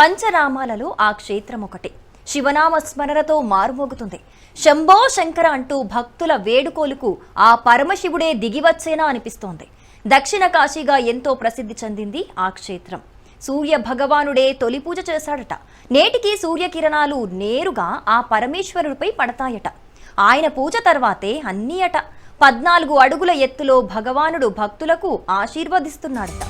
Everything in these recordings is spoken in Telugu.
పంచరామాలలో ఆ క్షేత్రం ఒకటి శివనామ స్మరణతో మారుమోగుతుంది. శంభో శంకర అంటూ భక్తుల వేడుకోలుకు ఆ పరమశివుడే దిగివచ్చేనా అనిపిస్తోంది. దక్షిణ కాశీగా ఎంతో ప్రసిద్ధి చెందింది ఆ క్షేత్రం. సూర్య భగవానుడే తొలి పూజ చేశాడట. నేటికి సూర్యకిరణాలు నేరుగా ఆ పరమేశ్వరుడిపై పడతాయట. ఆయన పూజ తర్వాతే అన్నీ అట పద్నాలుగు అడుగుల ఎత్తులో భగవానుడు భక్తులకు ఆశీర్వదిస్తున్నాడట.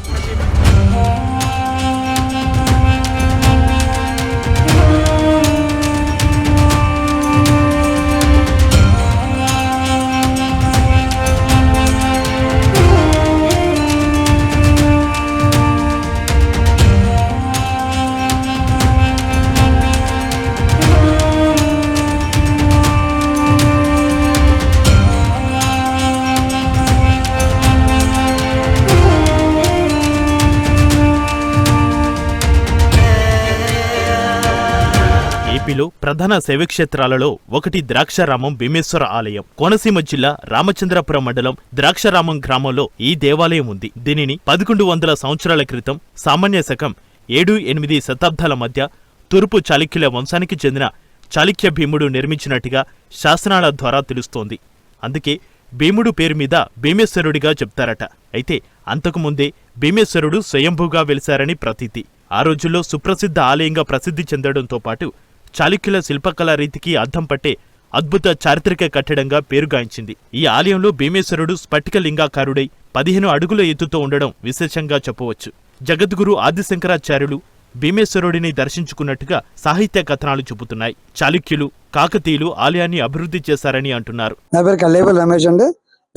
ప్రధాన శైవక్షేత్రాలలో ఒకటి ద్రాక్షారామం భీమేశ్వర ఆలయం. కోనసీమ జిల్లా రామచంద్రపురం మండలం ద్రాక్షారామం గ్రామంలో ఈ దేవాలయం ఉంది. దీనిని పదకొండు వందల సంవత్సరాల క్రితం సామాన్య శకం ఏడు ఎనిమిది శతాబ్దాల మధ్య తూర్పు చాళుక్యుల వంశానికి చెందిన చాళుక్య భీముడు నిర్మించినట్టుగా శాసనాల ద్వారా తెలుస్తోంది. అందుకే భీముడు పేరు మీద భీమేశ్వరుడిగా చెప్తారట. అయితే అంతకుముందే భీమేశ్వరుడు స్వయంభూగా వెలిశారని ప్రతీతి. ఆ రోజుల్లో సుప్రసిద్ధ ఆలయంగా ప్రసిద్ధి చెందడంతో పాటు చాళుక్యుల శిల్పకళా రీతికి అద్దం పట్టే అద్భుత చారిత్రక కట్టడంగా పేరుగాంచింది. ఈ ఆలయంలో భీమేశ్వరుడు స్ఫటిక లింగాకారుడై పదిహేను అడుగుల ఎత్తుతో ఉండడం విశేషంగా చెప్పవచ్చు. జగద్గురు ఆదిశంకరాచార్యులు భీమేశ్వరుడిని దర్శించుకున్నట్టుగా సాహిత్య కథనాలు చెబుతున్నాయి చాళుక్యులు కాకతీయులు ఆలయాన్ని అభివృద్ధి చేశారని అంటున్నారు. నా పేరు కల్లేపల్లి రమేష్ అండి.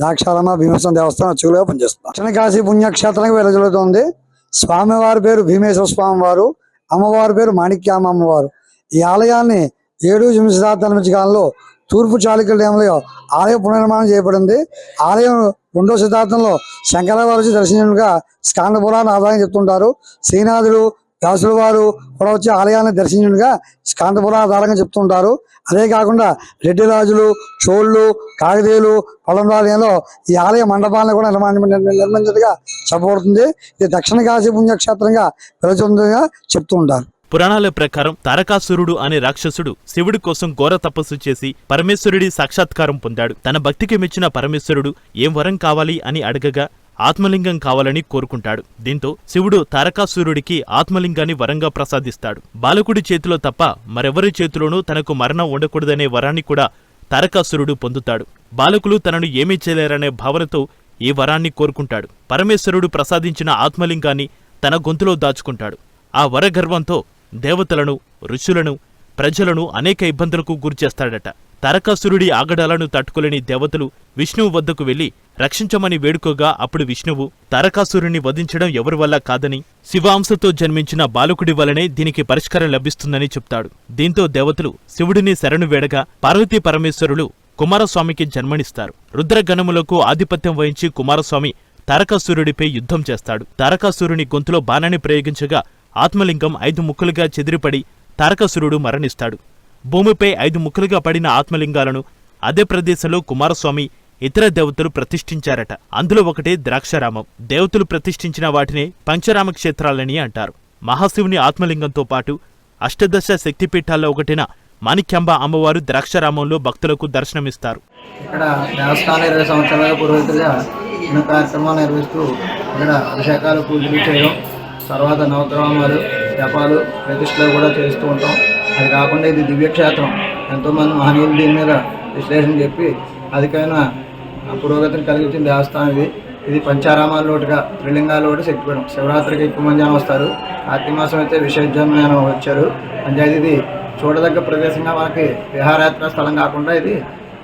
ద్రాక్షారామ భీమేశ్వర దేవస్థానం పనిచేస్తున్నాను కాశీ పుణ్యక్షేత్రంగా వెలజల్లుతోంది స్వామివారి పేరు భీమేశ్వర స్వామి వారు అమ్మవారి పేరు మాణిక్యామ అమ్మవారు. ఈ ఆలయాన్ని ఏడు ఎనిమిది శతాబ్దాల మధ్య కాలంలో తూర్పు చాళుక్యుల టైంలో ఆలయ పునర్నిర్మాణం చేయబడింది. ఆలయం రెండో శతాబ్దంలో శంకరాచార్య దర్శించినట్టుగా స్కాండ పురాణ ఆదాయం చెప్తుంటారు. శ్రీనాథుడు వ్యాసుల వారు కూడా వచ్చి ఆలయాన్ని దర్శించినట్టుగా స్కాంద పురాణ ఆధారంగా చెప్తుంటారు. అదే కాకుండా రెడ్డి రాజులు చోళ్ళు కాకతీయులు పొలంరాలయంలో ఈ ఆలయ మండపాలను కూడా నిర్మాణం నిర్మించినట్టుగా చెప్పబడుతుంది. ఇది దక్షిణ కాశీ పుణ్యక్షేత్రంగా పిలుచుందిగా చెప్తూ ఉంటారు పురాణాల ప్రకారం తారకాసురుడు అనే రాక్షసుడు శివుడి కోసం ఘోర తపస్సు చేసి పరమేశ్వరుడి సాక్షాత్కారం పొందాడు. తన భక్తికి మెచ్చిన పరమేశ్వరుడు ఏం వరం కావాలి అని అడగగా ఆత్మలింగం కావాలని కోరుకుంటాడు. దీంతో శివుడు తారకాసురుడికి ఆత్మలింగాన్ని వరంగా ప్రసాదిస్తాడు. బాలకుడి చేతిలో తప్ప మరెవరి చేతిలోనూ తనకు మరణం ఉండకూడదనే వరాన్ని కూడా తారకాసురుడు పొందుతాడు. బాలకులు తనను ఏమీ చేయలేరనే భావనతో ఈ వరాన్ని కోరుకుంటాడు. పరమేశ్వరుడు ప్రసాదించిన ఆత్మలింగాన్ని తన గొంతులో దాచుకుంటాడు. ఆ వరగర్వంతో దేవతలను ఋషులను ప్రజలను అనేక ఇబ్బందులకు గురిచేస్తాడట తారకాసురుడి ఆగడాలను తట్టుకోలేని దేవతలు విష్ణువు వద్దకు వెళ్ళి రక్షించమని వేడుకోగా అప్పుడు విష్ణువు తారకాసురుని వధించడం ఎవరి వల్ల కాదని శివాంశతో జన్మించిన బాలకుడి వలనే దీనికి పరిష్కారం లభిస్తుందని చెప్తాడు. దీంతో దేవతలు శివుడిని శరణు వేడగా పార్వతీ పరమేశ్వరులు కుమారస్వామికి జన్మనిస్తారు. రుద్రగణములకు ఆధిపత్యం వహించి కుమారస్వామి తారకాసురుడిపై యుద్ధం చేస్తాడు. తారకాసురుని గొంతులో బాణాన్ని ప్రయోగించగా ఆత్మలింగం ఐదు ముక్కలుగా చెదిరిపడి తారకాసురుడు మరణిస్తాడు. భూమిపై ఐదు ముక్కలుగా పడిన ఆత్మలింగాలను అదే ప్రదేశంలో కుమారస్వామి ఇతర దేవతలు ప్రతిష్ఠించారట. అందులో ఒకటే ద్రాక్షారామం. దేవతలు ప్రతిష్ఠించిన వాటినే పంచరామ క్షేత్రాలని అంటారు. మహాశివుని ఆత్మలింగంతో పాటు అష్టదశ శక్తిపీఠాల్లో ఒకటిన మాణిక్యాంబ అమ్మవారు ద్రాక్షరామంలో భక్తులకు దర్శనమిస్తారు. ఇక్కడ దేవస్థానం ఇరవై సంవత్సరాల పూర్వీకులుగా కార్యక్రమాలు నిర్వహిస్తూ ఇక్కడ అభిషేకాలు పూజలు చేయడం తర్వాత నవగ్రామాలు జపాలు ప్రతిష్టలు కూడా చేస్తూ ఉంటాం. అది కాకుండా ఇది దివ్యక్షేత్రం. ఎంతోమంది మహనీయులు దీని మీద విశ్లేషణ చెప్పి అధికమైన పురోగతిని కలిగించిన దేవస్థానం ఇది. ఇది పంచారామాల లోటుగా త్రిలింగాల లోటు శక్తిపీఠం. శివరాత్రికి ఎక్కువ మంది జనం వస్తారు. కార్తీక మాసం అయితే విసర్జన వచ్చారు. పంచాయతీ ఇది చూడదగ్గ ప్రదేశంగా మనకి విహారయాత్ర స్థలం కాకుండా ఇది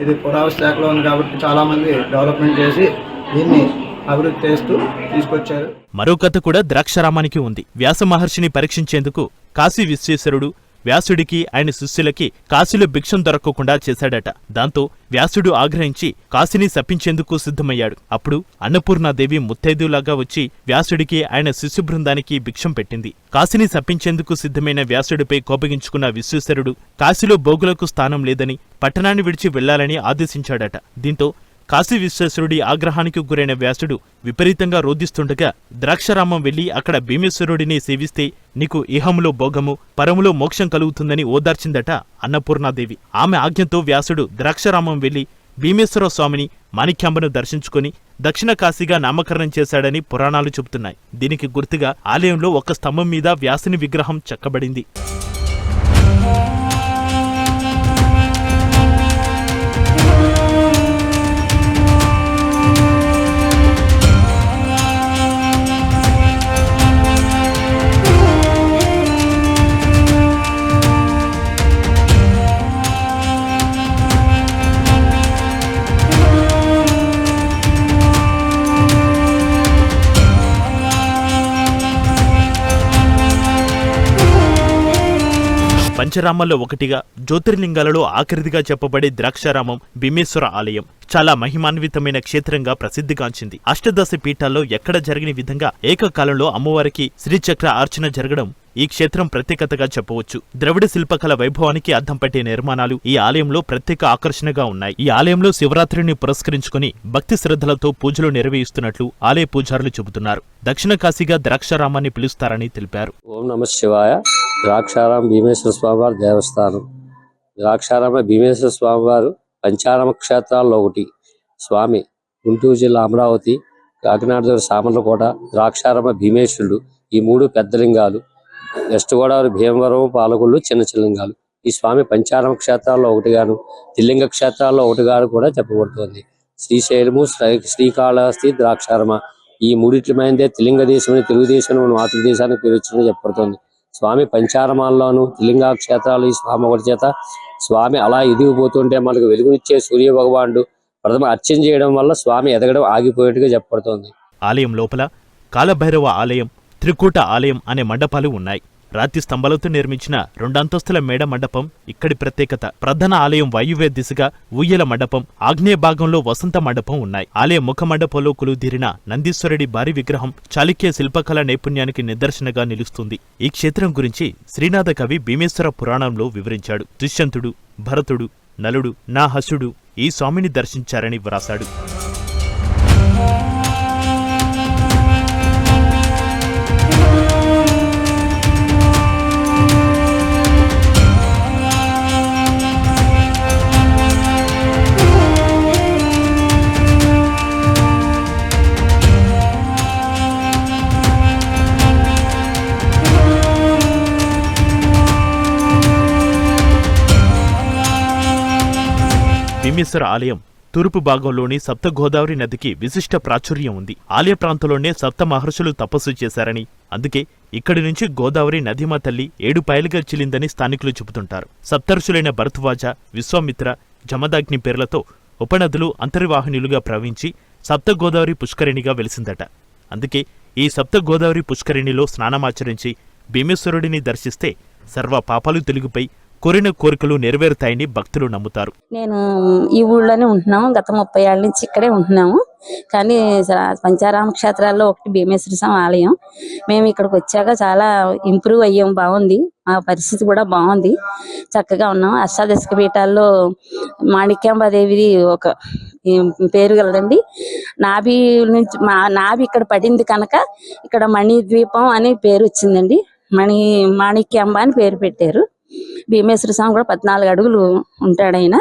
ఇది పురావస్తు శాఖలో ఉంది కాబట్టి చాలామంది డెవలప్మెంట్ చేసి దీన్ని అభివృద్ధి చేస్తూ తీసుకొచ్చారు. మరో కథ కూడా ద్రాక్షరామానికి ఉంది. వ్యాస మహర్షిని పరీక్షించేందుకు కాశీ విశ్వేశ్వరుడు వ్యాసుడికి ఆయన శిష్యులకి కాశీలో భిక్షం దొరకకుండా చేశాడట. దాంతో వ్యాసుడు ఆగ్రహించి కాశీని శపించేందుకు సిద్ధమయ్యాడు. అప్పుడు అన్నపూర్ణాదేవి ముత్తైదులాగా వచ్చి వ్యాసుడికి ఆయన శిష్యు బృందానికి భిక్షం పెట్టింది. కాశీని శపించేందుకు సిద్ధమైన వ్యాసుడిపై కోపగించుకున్న విశ్వేశ్వరుడు కాశీలో భోగులకు స్థానం లేదని పట్టణాన్ని విడిచి వెళ్ళాలని ఆదేశించాడట. దీంతో కాశీ విశ్వేశ్వరుడి ఆగ్రహానికి గురైన వ్యాసుడు విపరీతంగా రోధిస్తుండగా ద్రాక్షరామం వెళ్ళి అక్కడ భీమేశ్వరుడిని సేవిస్తే నీకు ఇహములో భోగము పరములో మోక్షం కలుగుతుందని ఓదార్చిందట అన్నపూర్ణాదేవి. ఆమె ఆజ్ఞతో వ్యాసుడు ద్రాక్షరామం వెళ్ళి భీమేశ్వర స్వామిని మాణిక్యాంబను దర్శించుకుని దక్షిణ కాశీగా నామకరణం చేశాడని పురాణాలు చెబుతున్నాయి. దీనికి గుర్తుగా ఆలయంలో ఒక స్తంభం మీద వ్యాసుని విగ్రహం చెక్కబడింది. పంచరామాల్లో ఒకటిగా జ్యోతిర్లింగాలలో ఆఖరిదిగా చెప్పబడే ద్రాక్షారామం భీమేశ్వర ఆలయం చాలా మహిమాన్వితమైన క్షేత్రంగా ప్రసిద్ధిగాంచింది. అష్టదశ పీఠాల్లో ఎక్కడ జరగని విధంగా ఏకకాలంలో అమ్మవారికి శ్రీచక్ర అర్చన జరగడం ఈ క్షేత్రం ప్రత్యేకతగా చెప్పవచ్చు. ద్రవిడ శిల్పకళ వైభవానికి అద్దం పట్టే నిర్మాణాలు ఈ ఆలయంలో ప్రత్యేక ఆకర్షణగా ఉన్నాయి. ఈ ఆలయంలో శివరాత్రిని పురస్కరించుకుని భక్తి శ్రద్ధలతో పూజలు నిర్వహిస్తున్నట్లు ఆలయ పూజారులు చెబుతున్నారు. దక్షిణ కాశీగా ద్రాక్షారామాన్ని పిలుస్తారని తెలిపారు. ఓం నమ శివాయ. ద్రాక్షారామ భీమేశ్వర స్వామివారి దేవస్థానం. ద్రాక్షారామ భీమేశ్వర స్వామివారు పంచారామ క్షేత్రాల్లో ఒకటి. స్వామి గుంటూరు జిల్లా అమరావతి కాకినాడ జిల్లా సామర్లకోట ద్రాక్షారామ భీమేశ్వరుడు ఈ మూడు పెద్దలింగాలు వెస్ట్ గోదావరి భీమవరం పాలకొల్లు చిన్న చిన్న ఈ స్వామి పంచారామ క్షేత్రాల్లో ఒకటిగాను తిల్లింగ క్షేత్రాల్లో ఒకటిగాను కూడా చెప్పబడుతోంది. శ్రీశైలము శ్రీ- శ్రీకాళహస్తి ద్రాక్షారమ. ఈ మూడిట్లమైందే తిలింగ దేశం తెలుగుదేశం మాతృదేశానికి పేరు వచ్చిందని చెప్పబడుతోంది. స్వామి పంచారమాల్లోను తిలింగ క్షేత్రాలు ఈ స్వామి ఒకటి చేత స్వామి అలా ఎదిగిపోతుంటే మనకు వెలుగునిచ్చే సూర్య భగవానుడు ప్రథమ అర్చన చేయడం వల్ల స్వామి ఎదగడం ఆగిపోయేట్టుగా చెప్పబడుతోంది. ఆలయం లోపల కాలభైరవ ఆలయం త్రికూట ఆలయం అనే మండపాలు ఉన్నాయి. రాతి స్తంభాలతో నిర్మించిన రెండంతస్తుల మేడ మండపం ఇక్కడి ప్రత్యేకత. ప్రధాన ఆలయం వాయువ్య దిశగా ఉయ్యల మండపం ఆగ్నేయ భాగంలో వసంత మండపం ఉన్నాయి. ఆలయ ముఖ మండపంలో కులుదీరిన నందీశ్వరుడి భారీ విగ్రహం చాళుక్య శిల్పకళ నైపుణ్యానికి నిదర్శనగా నిలుస్తుంది. ఈ క్షేత్రం గురించి శ్రీనాథ కవి భీమేశ్వర పురాణంలో వివరించాడు. దుష్యంతుడు భరతుడు నలుడు నా హసుడు ఈ స్వామిని దర్శించారని వ్రాశాడు. భీమేశ్వర ఆలయం తూర్పు భాగంలోని సప్తగోదావరి నదికి విశిష్ట ప్రాచుర్యం ఉంది. ఆలయ ప్రాంతంలోనే సప్త మహర్షులు తపస్సు చేశారని అందుకే ఇక్కడి నుంచి గోదావరి నదిమ తల్లి ఏడుపాయలుగా చిలిందని స్థానికులు చెబుతుంటారు. సప్తర్షులైన భరత్వాజ విశ్వామిత్ర జమదాగ్ని పేర్లతో ఉపనదులు అంతర్వాహినులుగా ప్రవహించి సప్తగోదావరి పుష్కరిణిగా వెలిసిందట. అందుకే ఈ సప్తగోదావరి పుష్కరిణిలో స్నానమాచరించి భీమేశ్వరుడిని దర్శిస్తే సర్వ పాపాలు తెలుగుపై కోరిన కోరికలు నెరవేరుతాయని భక్తులు నమ్ముతారు. నేను ఈ ఊళ్ళోనే ఉంటున్నాము. గత ముప్పై ఏళ్ళ నుంచి ఇక్కడే ఉంటున్నాము. కానీ పంచారామ క్షేత్రాల్లో ఒకటి భీమేశ్వర స్వామి ఆలయం. మేము ఇక్కడికి వచ్చాక చాలా ఇంప్రూవ్ అయ్యాం బాగుంది. మా పరిస్థితి కూడా బాగుంది. చక్కగా ఉన్నాం అష్టాదశక పీఠాల్లో మాణిక్యాంబాదేవి ఒక పేరు కలదండి నాభి నుంచి మా నాభి ఇక్కడ పడింది కనుక ఇక్కడ మణి ద్వీపం పేరు వచ్చిందండి. మణి మాణిక్యాంబ అని పేరు పెట్టారు. భీమేశ్వర స్వామి కూడా పద్నాలుగు అడుగులు ఉంటాడు ఆయన.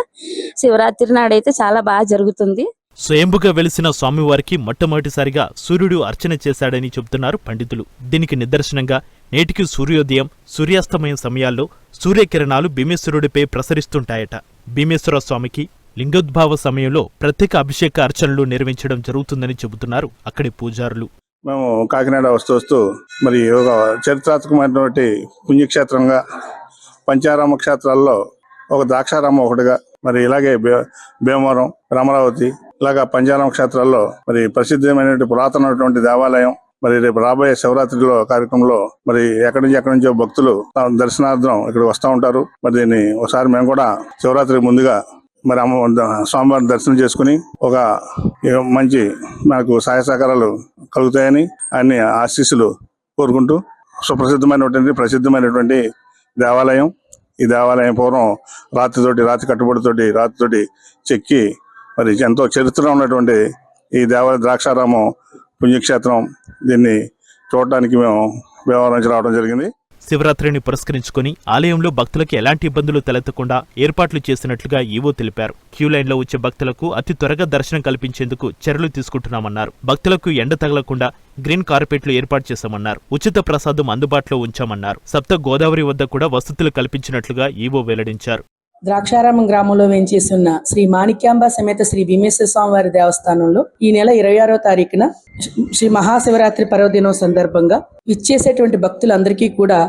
శివరాత్రి నాడైతే చాలా బాగా జరుగుతుంది. స్వయంభుగా వెలిసిన స్వామివారికి మొట్టమొదటిసారిగా సూర్యుడు అర్చన చేశాడని చెబుతున్నారు పండితులు. దీనికి నిదర్శనంగా నేటికి సూర్యోదయం సూర్యాస్తమయం సమయాల్లో సూర్యకిరణాలు భీమేశ్వరుడిపై ప్రసరిస్తుంటాయట. భీమేశ్వర స్వామికి లింగోద్భావ సమయంలో ప్రత్యేక అభిషేక అర్చనలు నిర్వహించడం జరుగుతుందని చెబుతున్నారు అక్కడి పూజారులు. మేము కాకినాడ వస్తూ వస్తూ మరి ఒక చరిత్రాత్మకమైనటువంటి పుణ్యక్షేత్రంగా పంచారామ క్షేత్రాల్లో ఒక ద్రాక్షారామం ఒకటిగా మరి ఇలాగే భే- భీమవరం రామరావతి ఇలాగా పంచారామ క్షేత్రాల్లో మరి ప్రసిద్ధమైనటువంటి పురాతనటువంటి దేవాలయం మరి రేపు రాబోయే శివరాత్రిలో కార్యక్రమంలో మరి ఎక్కడి నుంచి ఎక్కడి నుంచో భక్తులు దర్శనార్థం ఇక్కడ వస్తూ ఉంటారు. మరి దీన్ని ఒకసారి మేము కూడా శివరాత్రికి ముందుగా మరి అమ్మ స్వామివారిని దర్శనం చేసుకుని ఒక మంచి మనకు సహాయ సహకారాలు కలుగుతాయని అన్ని ఆశీస్సులు కోరుకుంటూ సుప్రసిద్ధమైనటువంటి ప్రసిద్ధమైనటువంటి దేవాలయం. ఈ దేవాలయం పూర్వం రాతితోటి రాతి కట్టుబడితోటి రాతితోటి చెక్కి మరి ఎంతో చరిత్ర ఉన్నటువంటి ఈ దేవాలయ ద్రాక్షారామం పుణ్యక్షేత్రం దీన్ని చూడటానికి మేము వ్యవహారం నుంచి రావడం జరిగింది. శివరాత్రిని పురస్కరించుకుని ఆలయంలో భక్తులకు ఎలాంటి ఇబ్బందులు తలెత్తకుండా ఏర్పాట్లు చేసినట్లుగా ఈవో తెలిపారు. క్యూ లైన్లో వచ్చే భక్తులకు అతి త్వరగా దర్శనం కల్పించేందుకు చర్యలు తీసుకుంటున్నామన్నారు. భక్తులకు ఎండ తగలకుండా గ్రీన్ కార్పెట్లు ఏర్పాటు చేశామన్నారు. ఉచిత ప్రసాదం అందుబాటులో ఉంచామన్నారు. సప్త గోదావరి వద్ద కూడా వసతులు కల్పించినట్లుగా ఈవో వెల్లడించారు. ద్రాక్షారామం గ్రామంలో వేంచేస్తున్న శ్రీ మాణిక్యాంబ సమేత శ్రీ భీమేశ్వర స్వామి వారి దేవస్థానంలో ఈ నెల ఇరవై ఆరో తారీఖున శ్రీ మహాశివరాత్రి పర్వదినం సందర్భంగా ఇచ్చేసేటువంటి భక్తులందరికీ కూడా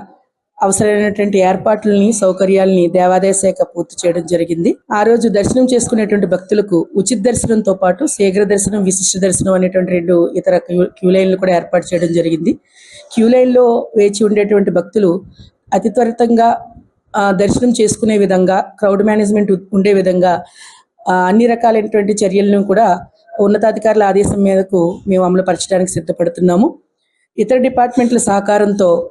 అవసరమైనటువంటి ఏర్పాట్లని సౌకర్యాలని దేవాదాయ శాఖ పూర్తి చేయడం జరిగింది. ఆ రోజు దర్శనం చేసుకునేటువంటి భక్తులకు ఉచిత దర్శనంతో పాటు శీఘ్ర దర్శనం విశిష్ట దర్శనం అనేటువంటి రెండు ఇతర క్యూ లైన్లు కూడా ఏర్పాటు చేయడం జరిగింది. క్యూ లైన్లో వేచి ఉండేటువంటి భక్తులు అతి త్వరితంగా దర్శనం చేసుకునే విధంగా క్రౌడ్ మేనేజ్మెంట్ ఉండే విధంగా అన్ని రకాలైనటువంటి చర్యలను కూడా ఉన్నతాధికారుల ఆదేశం మేరకు మేము అమలు పరచడానికి సిద్ధపడుతున్నాము. ఇతర డిపార్ట్మెంట్ల సహకారంతో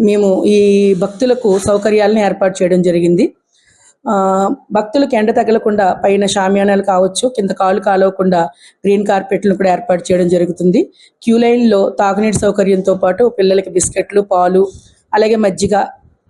మేము ఈ భక్తులకు సౌకర్యాలను ఏర్పాటు చేయడం జరిగింది. ఆ, భక్తులకు ఎండ తగలకుండా పైన షామియానాలు కావచ్చు కింద కాలు కాలవకుండా గ్రీన్ కార్పెట్లను కూడా ఏర్పాటు చేయడం జరుగుతుంది. క్యూ లైన్లో తాగునీటి సౌకర్యంతో పాటు పిల్లలకి బిస్కెట్లు పాలు అలాగే మజ్జిగ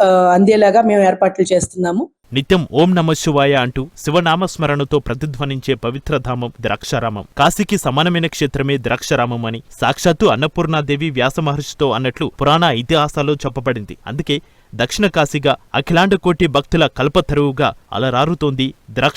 అందేలాగా మేము ఏర్పాట్లు చేస్తున్నాము. నిత్యం ఓం నమ శివాయ అంటూ శివనామస్మరణతో ప్రతిధ్వనించే పవిత్రధామం ద్రాక్షారామం. కాశీకి సమానమైన క్షేత్రమే ద్రాక్షారామం అని సాక్షాత్తు అన్నపూర్ణాదేవి వ్యాసమహర్షితో అన్నట్లు పురాణ ఇతిహాసాల్లో చెప్పబడింది. అందుకే దక్షిణ కాశీగా అఖిలాండ కోటి భక్తుల కల్పతరువుగా అలరారుతోంది ద్రాక్ష